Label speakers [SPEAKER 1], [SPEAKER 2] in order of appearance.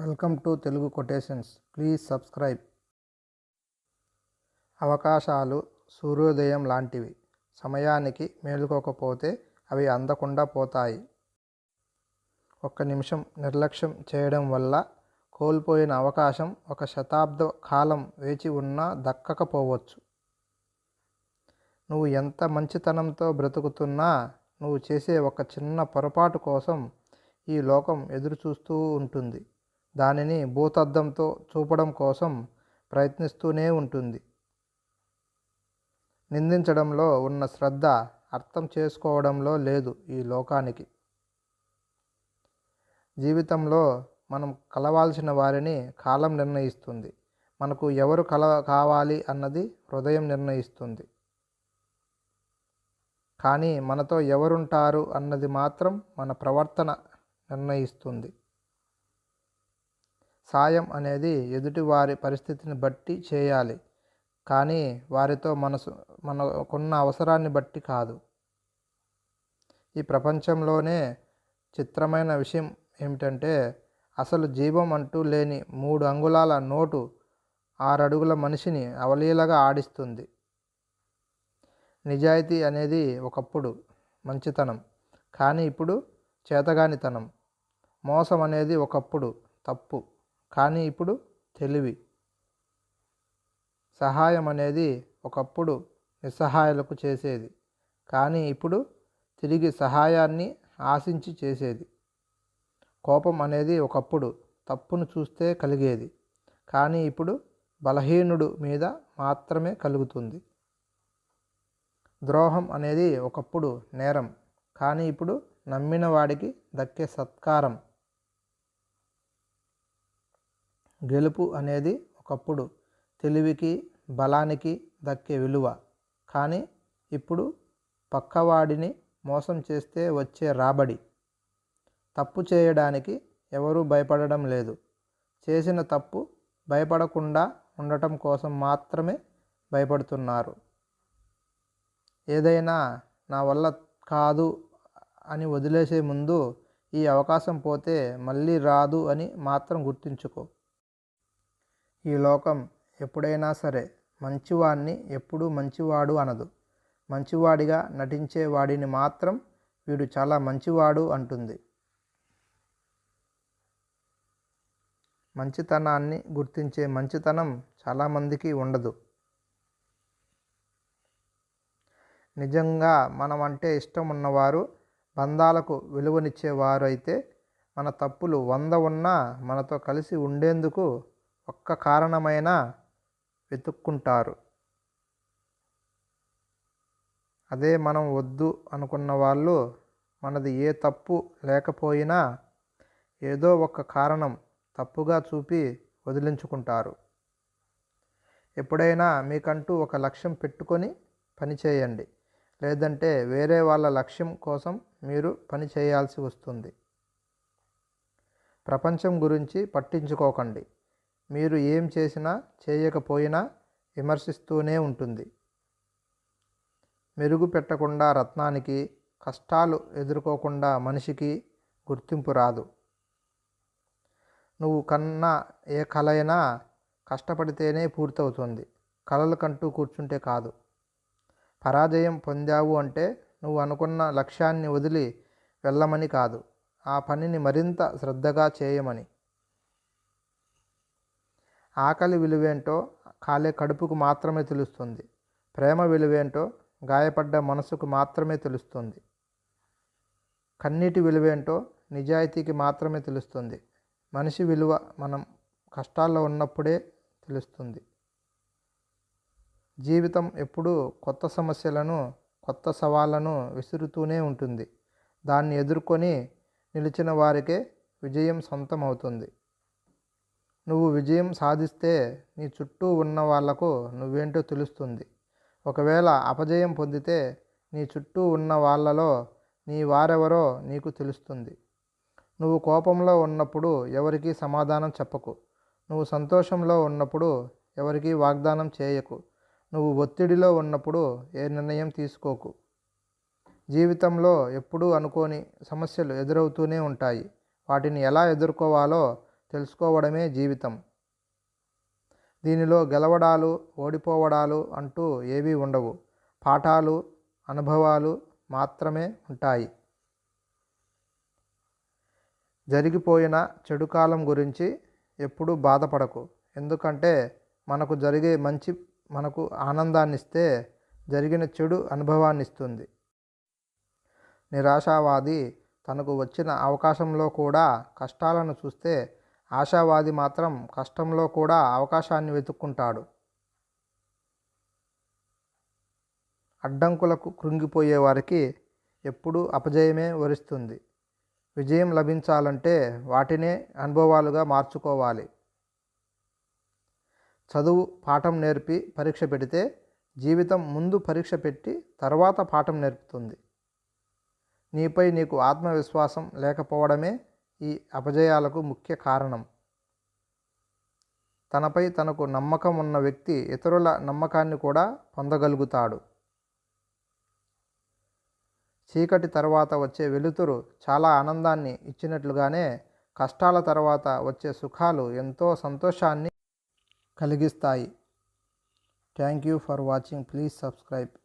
[SPEAKER 1] Welcome to Telugu quotations. Please subscribe. అవకాశాలు సూర్యోదయం లాంటివి. సమయానికి మేలుకోకపోతే అవి అందకుండా పోతాయి. ఒక్క నిమిషం నిర్లక్ష్యం చేయడం వల్ల కోల్పోయిన అవకాశం ఒక శతాబ్ద కాలం వేచి ఉన్నా దక్కకపోవచ్చు. నువ్వు ఎంత మంచితనంతో బ్రతుకుతున్నా నువ్వు చేసే ఒక చిన్న పొరపాటు కోసం ఈ లోకం ఎదురు చూస్తూ ఉంటుంది. దానిని భూతద్దంతో చూపడం కోసం ప్రయత్నిస్తూనే ఉంటుంది. నిందించడంలో ఉన్న శ్రద్ధ అర్థం చేసుకోవడంలో లేదు ఈ లోకానికి. జీవితంలో మనం కలవాల్సిన వారిని కాలం నిర్ణయిస్తుంది. మనకు ఎవరు కల కావాలి అన్నది హృదయం నిర్ణయిస్తుంది. కానీ మనతో ఎవరుంటారు అన్నది మాత్రం మన ప్రవర్తన నిర్ణయిస్తుంది. సాయం అనేది ఎదుటివారి పరిస్థితిని బట్టి చేయాలి. కానీ వారితో మనసు మనకున్న అవసరాన్ని బట్టి కాదు. ఈ ప్రపంచంలోనే చిత్రమైన విషయం ఏమిటంటే అసలు జీవం అంటూ లేని మూడు అంగుళాల నోటు ఆరడుగుల మనిషిని అవలీలగా ఆడిస్తుంది. నిజాయితీ అనేది ఒకప్పుడు మంచితనం కానీ ఇప్పుడు చేతగానితనం. మోసం అనేది ఒకప్పుడు తప్పు. కానీ ఇప్పుడు తెలివి. సహాయం అనేది ఒకప్పుడు నిస్సహాయాలకు చేసేది. కానీ ఇప్పుడు తిరిగి సహాయాన్ని ఆశించి చేసేది. కోపం అనేది ఒకప్పుడు తప్పును చూస్తే కలిగేది. కానీ ఇప్పుడు బలహీనుడు మీద మాత్రమే కలుగుతుంది. ద్రోహం అనేది ఒకప్పుడు నేరం. కానీ ఇప్పుడు నమ్మిన వాడికి దక్కే సత్కారం. గెలుపు అనేది ఒకప్పుడు తెలివికి బలానికి దక్కే విలువ. కానీ ఇప్పుడు పక్కవాడిని మోసం చేస్తే వచ్చే రాబడి. తప్పు చేయడానికి ఎవరూ భయపడడం లేదు. చేసిన తప్పు భయపడకుండా ఉండటం కోసం మాత్రమే భయపడుతున్నారు. ఏదైనా నా వల్ల కాదు అని వదిలేసే ముందు ఈ అవకాశం పోతే మళ్ళీ రాదు అని మాత్రం గుర్తుంచుకో. ఈ లోకం ఎప్పుడైనా సరే మంచివాడిని ఎప్పుడూ మంచివాడు అనదు. మంచివాడిగా నటించే వాడిని మాత్రం వీడు చాలా మంచివాడు అంటుంది. మంచితనాన్ని గుర్తించే మంచితనం చాలామందికి ఉండదు. నిజంగా మనం అంటే ఇష్టం ఉన్నవారు బంధాలకు విలువనిచ్చేవారు అయితే మన తప్పులు వంద ఉన్నా మనతో కలిసి ఉండేందుకు ఒక్క కారణమైనా వెతుక్కుంటారు. అదే మనం వద్దు అనుకున్న వాళ్ళు మనది ఏ తప్పు లేకపోయినా ఏదో ఒక కారణం తప్పుగా చూపి వదిలించుకుంటారు. ఎప్పుడైనా మీకంటూ ఒక లక్ష్యం పెట్టుకొని పని చేయండి. లేదంటే వేరే వాళ్ళ లక్ష్యం కోసం మీరు పని చేయాల్సి వస్తుంది. ప్రపంచం గురించి పట్టించుకోకండి. మీరు ఏం చేసినా చేయకపోయినా విమర్శిస్తూనే ఉంటుంది. మెరుగు పెట్టకుండా రత్నానికి కష్టాలు ఎదుర్కోకుండా మనిషికి గుర్తింపు రాదు. నువ్వు కన్నా ఏ కలయినా కష్టపడితేనే పూర్తవుతుంది. కలలు కంటూ కూర్చుంటే కాదు. పరాజయం పొందావు అంటే నువ్వు అనుకున్న లక్ష్యాన్ని వదిలి వెళ్ళమని కాదు. ఆ పనిని మరింత శ్రద్ధగా చేయమని. ఆకలి విలువేంటో కాలే కడుపుకు మాత్రమే తెలుస్తుంది. ప్రేమ విలువేంటో గాయపడ్డ మనసుకు మాత్రమే తెలుస్తుంది. కన్నీటి విలువేంటో నిజాయితీకి మాత్రమే తెలుస్తుంది. మనిషి విలువ మనం కష్టాల్లో ఉన్నప్పుడే తెలుస్తుంది. జీవితం ఎప్పుడూ కొత్త సమస్యలను కొత్త సవాళ్ళను విసురుతూనే ఉంటుంది. దాన్ని ఎదుర్కొని నిలిచిన వారికే విజయం సొంతం అవుతుంది నువ్వు విజయం సాధిస్తే నీ చుట్టూ ఉన్న వాళ్ళకు నువ్వేంటో తెలుస్తుంది. ఒకవేళ అపజయం పొందితే నీ చుట్టూ ఉన్న వాళ్ళలో నీ వారెవరో నీకు తెలుస్తుంది. నువ్వు కోపంలో ఉన్నప్పుడు ఎవరికీ సమాధానం చెప్పకు. నువ్వు సంతోషంలో ఉన్నప్పుడు ఎవరికీ వాగ్దానం చేయకు. నువ్వు ఒత్తిడిలో ఉన్నప్పుడు ఏ నిర్ణయం తీసుకోకు. జీవితంలో ఎప్పుడూ అనుకోని సమస్యలు ఎదురవుతూనే ఉంటాయి. వాటిని ఎలా ఎదుర్కోవాలో తెలుసుకోవడమే జీవితం. దీనిలో గెలవడాలు ఓడిపోవడాలు అంటూ ఏవీ ఉండవు. పాఠాలు అనుభవాలు మాత్రమే ఉంటాయి. జరిగిపోయిన చెడు కాలం గురించి ఎప్పుడూ బాధపడకు. ఎందుకంటే మనకు జరిగే మంచి మనకు ఆనందాన్నిస్తే జరిగిన చెడు అనుభవాన్ని ఇస్తుంది నిరాశావాది తనకు వచ్చిన అవకాశంలో కూడా కష్టాలను చూస్తే ఆశావాది మాత్రం కష్టంలో కూడా అవకాశాన్ని వెతుక్కుంటాడు. అడ్డంకులకు కృంగిపోయే వారికి ఎప్పుడూ అపజయమే వరిస్తుంది. విజయం లభించాలంటే వాటినే అనుభవాలుగా మార్చుకోవాలి. చదువు పాఠం నేర్పి పరీక్ష పెడితే జీవితం ముందు పరీక్ష పెట్టి తర్వాత పాఠం నేర్పుతుంది. నీపై నీకు ఆత్మవిశ్వాసం లేకపోవడమే ఈ అపజయాలకు ముఖ్య కారణం. తనపై తనకు నమ్మకం ఉన్న వ్యక్తి ఇతరుల నమ్మకాన్ని కూడా పొందగలుగుతాడు. చీకటి తర్వాత వచ్చే వెలుతురు చాలా ఆనందాన్ని ఇచ్చినట్లుగానే కష్టాల తర్వాత వచ్చే సుఖాలు ఎంతో సంతోషాన్ని కలిగిస్తాయి. Thank you for watching. Please subscribe.